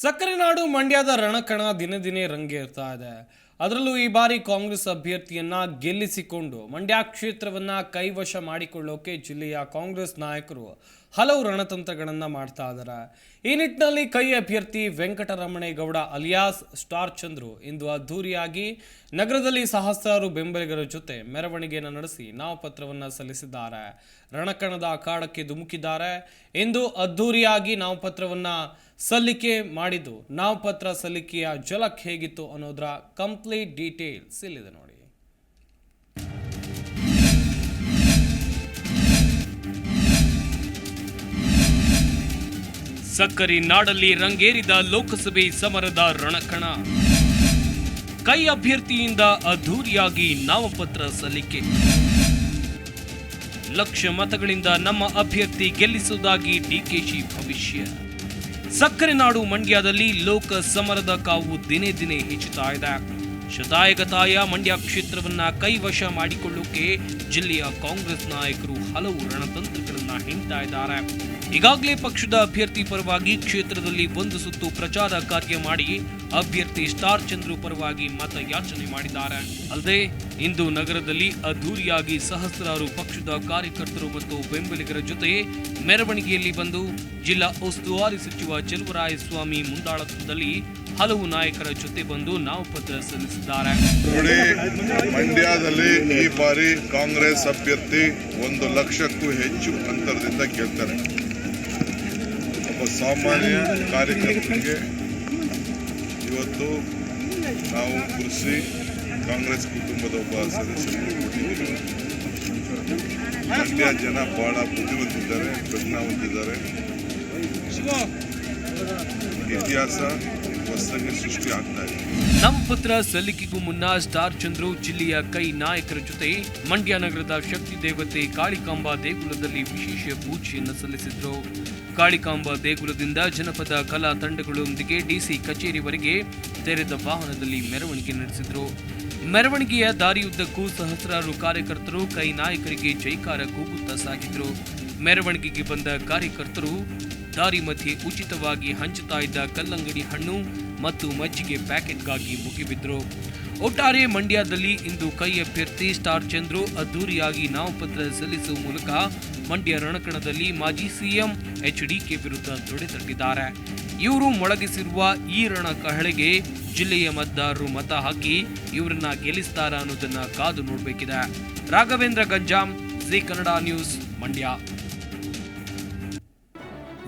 ಸಕ್ಕರೆ ನಾಡು ಮಂಡ್ಯದ ರಣಕಣ ದಿನೇ ದಿನೇ ರಂಗೇರ್ತಾ ಇದೆ. ಅದರಲ್ಲೂ ಈ ಬಾರಿ ಕಾಂಗ್ರೆಸ್ ಅಭ್ಯರ್ಥಿಯನ್ನ ಗೆಲ್ಲಿಸಿಕೊಂಡು ಮಂಡ್ಯ ಕ್ಷೇತ್ರವನ್ನ ಕೈವಶ ಮಾಡಿಕೊಳ್ಳೋಕೆ ಜಿಲ್ಲೆಯ ಕಾಂಗ್ರೆಸ್ ನಾಯಕರು ಹಲವು ರಣತಂತ್ರಗಳನ್ನು ಮಾಡ್ತಾ ಇದ್ದಾರೆ ಈ ನಿಟ್ಟಿನಲ್ಲಿ ಕೈ ಅಭ್ಯರ್ಥಿ ವೆಂಕಟರಮಣೇಗೌಡ ಅಲಿಯಾಸ್ ಸ್ಟಾರ್ ಚಂದ್ರು ಇಂದು ಅದ್ಧೂರಿಯಾಗಿ ನಗರದಲ್ಲಿ ಸಹಸ್ರಾರು ಬೆಂಬಲಿಗರ ಜೊತೆ ಮೆರವಣಿಗೆಯನ್ನು ನಡೆಸಿ ನಾಮಪತ್ರವನ್ನ ಸಲ್ಲಿಸಿದ್ದಾರೆ. ರಣಕಣದ ಅಖಾಡಕ್ಕೆ ಧುಮುಕಿದ್ದಾರೆ. ಇಂದು ಅದ್ಧೂರಿಯಾಗಿ ನಾಮಪತ್ರವನ್ನ ಸಲ್ಲಿಕೆ ಮಾಡಿದ್ದು. ನಾಮಪತ್ರ ಸಲ್ಲಿಕೆಯ ಜಲಕ್ ಹೇಗಿತ್ತು ಅನ್ನೋದರ ಕಂಪ್ಲೀಟ್ ಡೀಟೇಲ್ಸ್ ಇಲ್ಲಿದೆ ನೋಡಿ. ಸಕ್ಕರೆ ನಾಡಲ್ಲಿ ರಂಗೇರಿದ ಲೋಕಸಭೆ ಸಮರದ ರಣಕಣ. ಕೈ ಅಭ್ಯರ್ಥಿಯಿಂದ ಅದ್ಧೂರಿಯಾಗಿ ನಾಮಪತ್ರ ಸಲ್ಲಿಕೆ. ಲಕ್ಷ ಮತಗಳಿಂದ ನಮ್ಮ ಅಭ್ಯರ್ಥಿ ಗೆಲ್ಲಿಸುವುದಾಗಿ ಡಿಕೆಶಿ ಭವಿಷ್ಯ. ಸಕ್ಕರೆ ನಾಡು ಮಂಡ್ಯದಲ್ಲಿ ಲೋಕ ಸಮರದ ಕಾವು ದಿನೇ ದಿನೇ ಹೆಚ್ಚುತ್ತಾ ಇದೆ. ಶತಾಯಗತಾಯ ಮಂಡ್ಯ ಕ್ಷೇತ್ರವನ್ನ ಕೈವಶ ಮಾಡಿಕೊಳ್ಳೋಕೆ ಜಿಲ್ಲೆಯ ಕಾಂಗ್ರೆಸ್ ನಾಯಕರು ಹಲವು ರಣತಂತ್ರಗಳನ್ನ ಹೆಣ್ತಾ ಇದ್ದಾರೆ. ಈಗಾಗಲೇ ಪಕ್ಷದ ಅಭ್ಯರ್ಥಿ ಪರವಾಗಿ ಕ್ಷೇತ್ರದಲ್ಲಿ ಒಂದು ಸುತ್ತು ಪ್ರಚಾರ ಕಾರ್ಯ ಮಾಡಿ ಅಭ್ಯರ್ಥಿ ಸ್ಟಾರ್ ಚಂದ್ರು ಪರವಾಗಿ ಮತಯಾಚನೆ ಮಾಡಿದ್ದಾರೆ. ಅಲ್ಲದೆ ಇಂದು ನಗರದಲ್ಲಿ ಅದ್ಧೂರಿಯಾಗಿ ಸಹಸ್ರಾರು ಪಕ್ಷದ ಕಾರ್ಯಕರ್ತರು ಮತ್ತು ಬೆಂಬಲಿಗರ ಜೊತೆ ಮೆರವಣಿಗೆಯಲ್ಲಿ ಬಂದು ಜಿಲ್ಲಾ ಉಸ್ತುವಾರಿ ಸಚಿವ ಚೆಲುವರಾಯಸ್ವಾಮಿ ಮುಂದಾಳತ್ವದಲ್ಲಿ ಹಲವು ನಾಯಕರ ಜೊತೆ ಬಂದು ನಾಮಪತ್ರ ಸಲ್ಲಿಸಿದ್ದಾರೆ ನೋಡಿ, ಮಂಡ್ಯದಲ್ಲಿ ಈ ಬಾರಿ ಕಾಂಗ್ರೆಸ್ ಅಭ್ಯರ್ಥಿ ಒಂದು ಲಕ್ಷಕ್ಕೂ ಹೆಚ್ಚು ಅಂತರದಿಂದ ಗೆಲ್ತಾರೆ. ಒಬ್ಬ ಸಾಮಾನ್ಯ ಕಾರ್ಯಕರ್ತರಿಗೆ ಇವತ್ತು ನಾವು ಕೃಷಿ ಕಾಂಗ್ರೆಸ್ ಕುಟುಂಬದ ಒಬ್ಬ ಕೊಟ್ಟಿದ್ದೀವಿ. ಮಂಡ್ಯ ಜನ ಬಹಳ ಬುದ್ಧಿವಂತಿದ್ದಾರೆ ಪ್ರಜ್ಞಾವಂತಿದ್ದಾರೆ ಇತಿಹಾಸ ಇದೆ ನಾಮಪತ್ರ ಸಲ್ಲಿಕೆಗೂ ಮುನ್ನ ಸ್ಟಾರ್ ಚಂದ್ರು ಜಿಲ್ಲೆಯ ಕೈ ನಾಯಕರ ಜೊತೆ ಮಂಡ್ಯ ನಗರದ ಶಕ್ತಿ ದೇವತೆ ಕಾಳಿಕಾಂಬಾ ದೇಗುಲದಲ್ಲಿ ವಿಶೇಷ ಪೂಜೆಯನ್ನು ಸಲ್ಲಿಸಿದ್ರು. ಕಾಳಿಕಾಂಬಾ ದೇಗುಲದಿಂದ ಜನಪದ ಕಲಾ ತಂಡಗಳೊಂದಿಗೆ ಡಿಸಿ ಕಚೇರಿವರೆಗೆ ತೆರೆದ ವಾಹನದಲ್ಲಿ ಮೆರವಣಿಗೆ ನಡೆಸಿದ್ರು. ಮೆರವಣಿಗೆಯ ದಾರಿಯುದ್ದಕ್ಕೂ ಸಹಸ್ರಾರು ಕಾರ್ಯಕರ್ತರು, ಕೈ ನಾಯಕರಿಗೆ ಜೈಕಾರ ಕೂಗುತ್ತಾ ಸಾಗಿದ್ರು. ಮೆರವಣಿಗೆಗೆ ಬಂದ ಕಾರ್ಯಕರ್ತರು ದಾರಿ ಮಧ್ಯೆ ಉಚಿತವಾಗಿ ಹಂಚುತ್ತಾ ಇದ್ದ ಕಲ್ಲಂಗಡಿ ಹಣ್ಣು ಮತ್ತು ಮಜ್ಜಿಗೆ ಪ್ಯಾಕೆಟ್ಗಾಗಿ ಮುಗಿಬಿದ್ರು. ಒಟ್ಟಾರೆ ಮಂಡ್ಯದಲ್ಲಿ ಇಂದು ಕೈ ಅಭ್ಯರ್ಥಿ ಸ್ಟಾರ್ ಚಂದ್ರು ಅದ್ದೂರಿಯಾಗಿ ನಾಮಪತ್ರ ಸಲ್ಲಿಸುವ ಮೂಲಕ ಮಂಡ್ಯ ರಣಕಣದಲ್ಲಿ ಮಾಜಿ ಸಿಎಂ ಎಚ್ ಡಿಕೆ ವಿರುದ್ಧ ತೊಡೆತಟ್ಟಿದ್ದಾರೆ ಇವರು ಮೊಳಗಿಸಿರುವ ಈ ರಣ ಕಹಳೆಗೆ ಜಿಲ್ಲೆಯ ಮತದಾರರು ಮತ ಹಾಕಿ ಇವರನ್ನ ಗೆಲ್ಲಿಸ್ತಾರ ಅನ್ನೋದನ್ನ ಕಾದು ನೋಡಬೇಕಿದೆ. Raghavendra Ganjam, Zee Kannada news, Mandya.